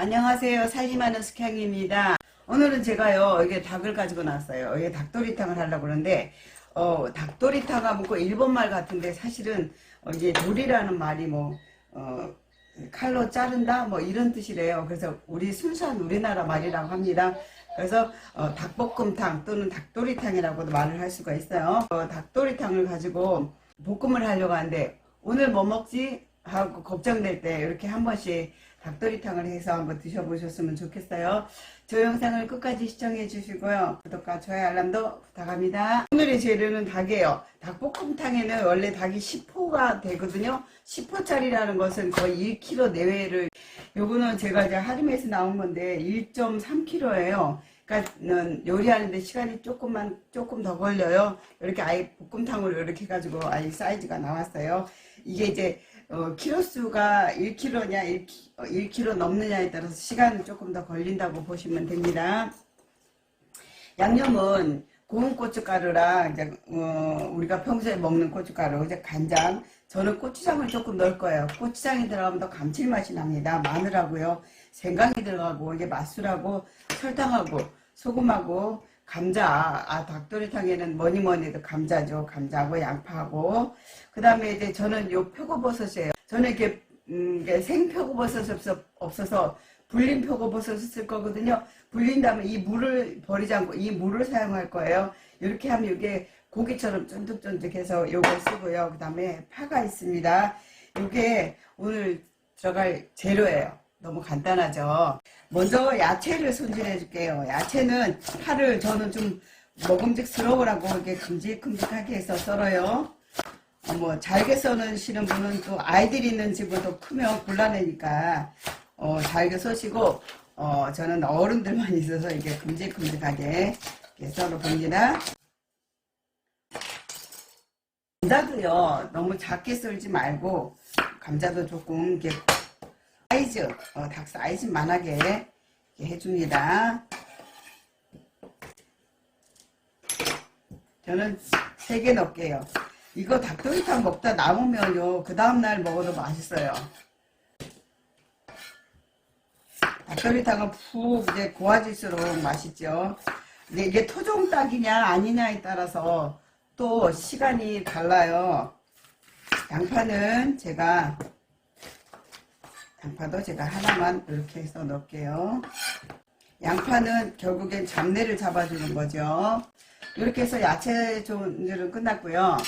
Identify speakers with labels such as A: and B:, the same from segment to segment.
A: 안녕하세요. 살림하는 스캉입니다. 오늘은 제가요, 이게 닭을 가지고 나왔어요. 이게 닭도리탕을 하려고 그러는데, 어, 닭도리탕 하면 그 일본말 같은데 사실은 어, 이게 도리라는 말이 뭐, 어, 칼로 자른다? 뭐 이런 뜻이래요. 그래서 우리 순수한 우리나라 말이라고 합니다. 그래서 어, 닭볶음탕 또는 닭도리탕이라고도 말을 할 수가 있어요. 어, 닭도리탕을 가지고 볶음을 하려고 하는데 오늘 뭐 먹지? 하고 걱정될 때 이렇게 한 번씩 닭도리탕을 해서 한번 드셔보셨으면 좋겠어요. 저 영상을 끝까지 시청해 주시고요. 구독과 좋아요 알람도 부탁합니다. 오늘의 재료는 닭이에요. 닭볶음탕에는 원래 닭이 10호가 되거든요. 10호짜리라는 것은 거의 1kg 내외를 요거는 제가 이제 하림에서 나온 건데 1.3kg예요. 그러니까는 요리하는데 시간이 조금만 조금 더 걸려요. 이렇게 아예 볶음탕으로 이렇게 해가지고 아예 사이즈가 나왔어요. 이게 이제 어, 키로수가 1kg냐 1, 1kg 넘느냐에 따라서 시간이 조금 더 걸린다고 보시면 됩니다. 양념은 고운 고춧가루랑 이제 어, 우리가 평소에 먹는 고춧가루, 이제 간장. 저는 고추장을 조금 넣을 거예요. 고추장이 들어가면 더 감칠맛이 납니다. 마늘하고요, 생강이 들어가고 이게 맛술하고 설탕하고 소금하고 감자. 아 닭도리탕에는 뭐니 뭐니 해도 감자죠. 감자하고 양파하고 그 다음에 이제 저는 요 표고버섯이에요. 저는 이렇게 음, 이게 생표고버섯이 없어, 없어서 불린 표고버섯을 쓸 거거든요. 불린 다음에 이 물을 버리지 않고 이 물을 사용할 거예요. 이렇게 하면 이게 고기처럼 쫀득쫀득해서 요걸 쓰고요. 그 다음에 파가 있습니다. 이게 오늘 들어갈 재료예요. 너무 간단하죠. 먼저 야채를 손질해 줄게요. 야채는 파를 저는 좀 먹음직스러우라고 이렇게 큼직큼직하게 해서 썰어요. 어, 뭐 잘게 써시는 분은 또 아이들 있는 또 크면 곤란하니까 어, 잘게 써시고 어, 저는 어른들만 있어서 이게 큼직큼직하게 이렇게 썰어 봅니다. 감자도요 너무 작게 썰지 말고 감자도 조금 이렇게 사이즈 어, 닭 사이즈만하게 해줍니다. 저는 3개 넣을게요. 이거 닭도리탕 먹다 남으면요 그 다음날 먹어도 맛있어요. 닭도리탕은 푹 이제 고와질수록 맛있죠. 근데 이게 토종 닭이냐 아니냐에 따라서 또 시간이 달라요. 양파는 제가 양파도 제가 하나만 이렇게 해서 넣을게요. 양파는 결국엔 잡내를 잡아주는 거죠. 이렇게 해서 야채 손질은 끝났고요.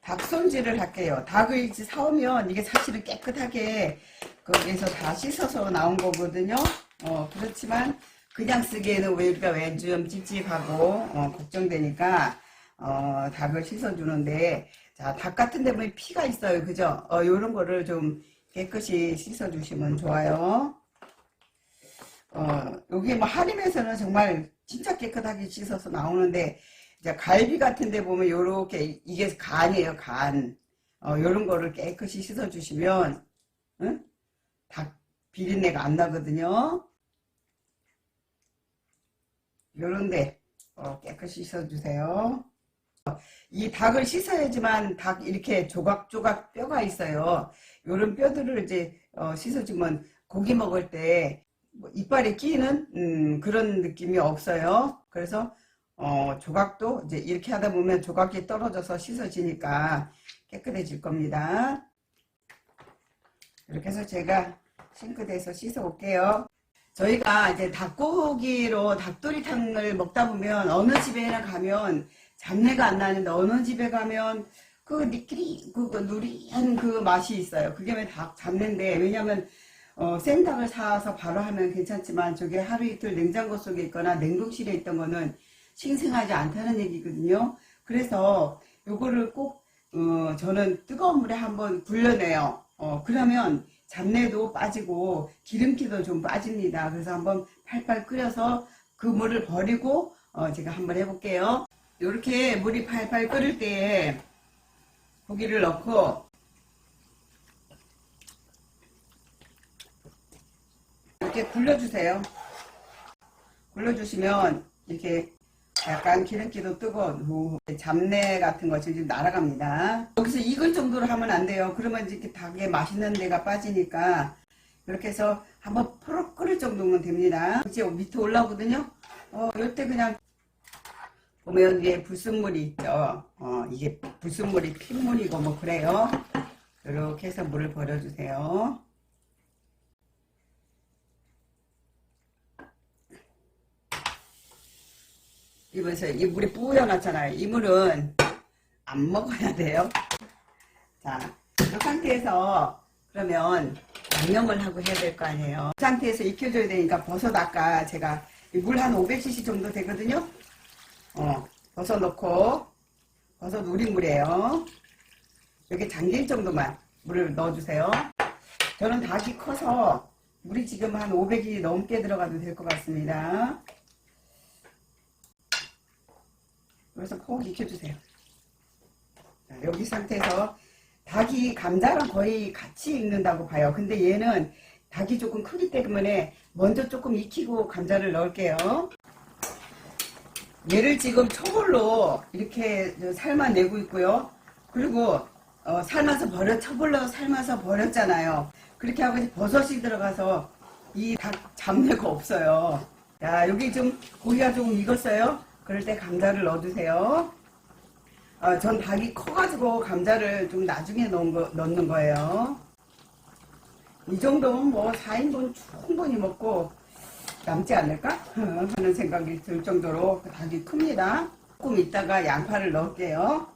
A: 닭 손질을 할게요. 닭을 이제 사오면 이게 사실은 깨끗하게 거기에서 다 씻어서 나온 거거든요. 어, 그렇지만 그냥 쓰기에는 우리가 왠좀 찝찝하고 어, 걱정되니까 어, 닭을 씻어주는데 자, 닭 같은 데 보면 피가 있어요. 그죠? 어, 요런 거를 좀 깨끗이 씻어주시면 좋아요. 어, 여기 뭐 하림에서는 정말 진짜 깨끗하게 씻어서 나오는데 이제 갈비 같은 데 보면 요렇게 이게 간이에요, 간. 어, 요런 거를 깨끗이 씻어 주시면 응? 닭 비린내가 안 나거든요. 요런데 어, 깨끗이 씻어 주세요. 이 닭을 씻어야지만 닭 이렇게 조각조각 뼈가 있어요. 요런 뼈들을 이제 어, 씻어주면 고기 먹을 때 뭐 이빨에 끼는 음, 그런 느낌이 없어요. 그래서 어, 조각도 이제 이렇게 하다 보면 조각이 떨어져서 씻어지니까 깨끗해질 겁니다. 이렇게 해서 제가 싱크대에서 씻어 올게요. 저희가 이제 닭고기로 닭도리탕을 먹다 보면 어느 집에나 가면 잡내가 안 나는데 어느 집에 가면 그 니끼리 그, 그 누리한 그 맛이 있어요. 그게 왜닭 잡내인데 왜냐면 어, 생닭을 사서 바로 하면 괜찮지만 저게 하루 이틀 냉장고 속에 있거나 냉동실에 있던 거는 싱싱하지 않다는 얘기거든요. 그래서 요거를 꼭 어, 저는 뜨거운 물에 한번 불려내요. 어, 그러면 잡내도 빠지고 기름기도 좀 빠집니다. 그래서 한번 팔팔 끓여서 그 물을 버리고 어, 제가 한번 해볼게요. 이렇게 물이 팔팔 끓을 때 고기를 넣고 이렇게 굴려주세요. 굴려주시면 이렇게 약간 기름기도 뜨고 잡내 같은 것이 좀 날아갑니다. 여기서 익을 정도로 하면 안 돼요. 그러면 이렇게 닭에 맛있는 데가 빠지니까 이렇게 해서 한번 포럭 끓을 정도면 됩니다. 이제 밑에 올라오거든요. 어, 이때 그냥 보면 위에 불순물이 있죠. 어, 이게 불순물이 핏물이고 뭐 그래요. 이렇게 해서 물을 버려주세요. 이번에서 이 물이 뿌여놨잖아요. 이 물은 안 먹어야 돼요. 자, 이 상태에서 그러면 양념을 하고 해야 될 거 아니에요. 이 상태에서 익혀줘야 되니까 버섯 아까 제가 물 한 500cc 정도 되거든요. 어, 버섯 넣고 버섯 우린 물이에요. 여기 잠길 정도만 물을 넣어주세요. 저는 닭이 커서 물이 지금 한 500이 넘게 들어가도 될 것 같습니다. 그래서 푹 익혀주세요. 자, 여기 상태에서 닭이 감자랑 거의 같이 익는다고 봐요. 근데 얘는 닭이 조금 크기 때문에 먼저 조금 익히고 감자를 넣을게요. 얘를 지금 초벌로 이렇게 삶아내고 있고요. 그리고 어, 삶아서 버려 초벌로 삶아서 버렸잖아요. 그렇게 하고 이제 버섯이 들어가서 이 닭 잡내가 없어요. 자 여기 좀 고기가 조금 익었어요. 그럴 때 감자를 넣어주세요. 어, 전 닭이 커가지고 감자를 좀 나중에 넣은 거, 넣는 거예요. 이 정도면 뭐 4인분 충분히 먹고 남지 않을까? 하는 생각이 들 정도로 그 닭이 큽니다. 조금 있다가 양파를 넣을게요.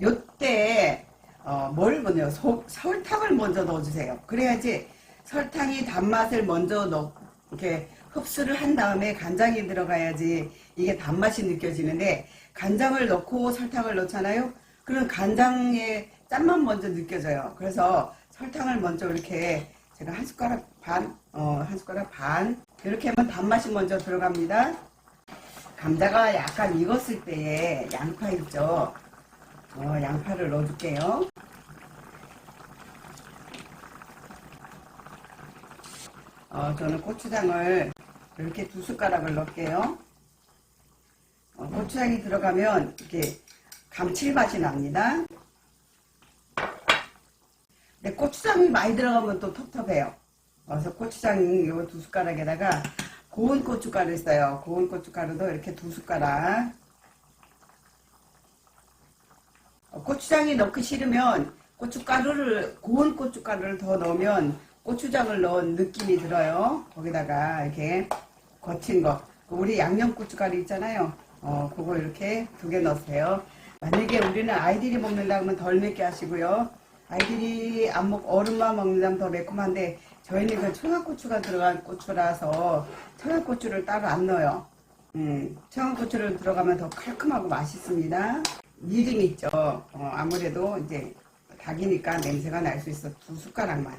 A: 요때 어, 뭘 먼저 소- 설탕을 먼저 넣어주세요. 그래야지 설탕이 단맛을 먼저 넣 이렇게 흡수를 한 다음에 간장이 들어가야지 이게 단맛이 느껴지는데 간장을 넣고 설탕을 넣잖아요. 그럼 간장의 짠맛 먼저 느껴져요. 그래서 설탕을 먼저 이렇게 제가 한 숟가락 반, 어, 한 숟가락 반 이렇게 하면 단맛이 먼저 들어갑니다. 감자가 약간 익었을 때에 양파 있죠. 어, 양파를 넣어줄게요. 어, 저는 고추장을 이렇게 두 숟가락을 넣을게요. 어, 고추장이 들어가면 이렇게 감칠맛이 납니다. 근데 고추장이 많이 들어가면 또 텁텁해요. 그래서 고추장 요두 숟가락에다가 고운 고춧가루 있어요. 고운 고춧가루도 이렇게 두 숟가락. 어, 고추장이 넣기 싫으면 고춧가루를 고운 고춧가루를 더 넣으면 고추장을 넣은 느낌이 들어요. 거기다가 이렇게 거친 거. 우리 양념 고춧가루 있잖아요. 어, 그거 이렇게 두 개 넣으세요. 만약에 우리는 아이들이 먹는다 하면 덜 맵게 하시고요. 아이들이 안 먹, 어른만 먹는다면 더 매콤한데 저희는 그 청양고추가 들어간 고추라서 청양고추를 따로 안 넣어요. 음, 청양고추를 들어가면 더 칼칼하고 맛있습니다. 미림 있죠. 어, 아무래도 이제 닭이니까 냄새가 날 수 있어. 두 숟가락만.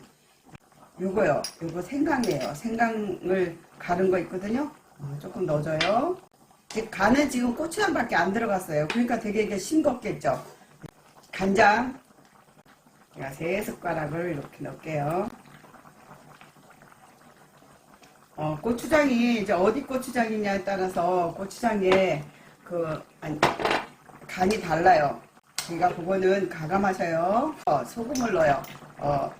A: 요거요. 요거 생강이에요. 생강을 갈은 거 있거든요. 어, 조금 넣어줘요. 간은 지금 고추장밖에 안 들어갔어요. 그러니까 되게 이게 싱겁겠죠. 간장. 제가 세 숟가락을 이렇게 넣을게요. 어, 고추장이 이제 어디 고추장이냐에 따라서 고추장에 그 아니, 간이 달라요. 그러니까 그거는 가감하셔요. 어, 소금을 넣어요. 어,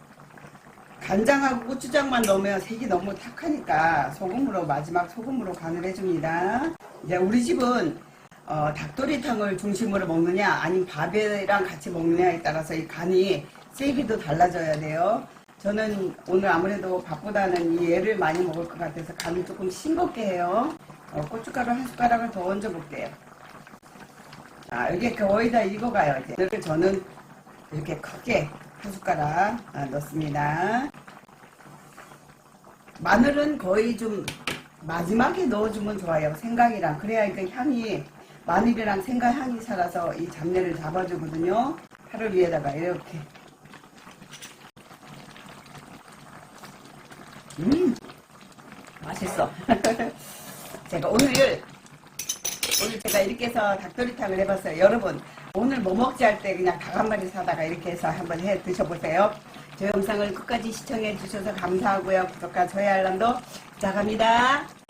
A: 간장하고 고추장만 넣으면 색이 너무 탁하니까 소금으로 마지막 소금으로 간을 해줍니다. 이제 우리 집은 어, 닭도리탕을 중심으로 먹느냐 아니면 밥이랑 같이 먹느냐에 따라서 이 간이 세기도 달라져야 돼요. 저는 오늘 아무래도 밥보다는 이 얘를 많이 먹을 것 같아서 간을 조금 싱겁게 해요. 어, 고춧가루 한 숟가락을 더 얹어 볼게요. 아, 이게 거의 다 익어가요, 이제. 저는 이렇게 크게 한 숟가락 아, 넣습니다. 마늘은 거의 좀 마지막에 넣어주면 좋아요. 생강이랑. 그래야 그 향이, 마늘이랑 생강 향이 살아서 이 잡내를 잡아주거든요. 파를 위에다가 이렇게. 음, 맛있어. 제가 오늘 오늘 제가 이렇게 해서 닭도리탕을 해봤어요. 여러분, 오늘 뭐 먹지 할 때 그냥 닭 한 마리 사다가 이렇게 해서 한번 해 드셔보세요. 저 영상을 끝까지 시청해 주셔서 감사하고요. 구독과 좋아요 알람도 부탁합니다.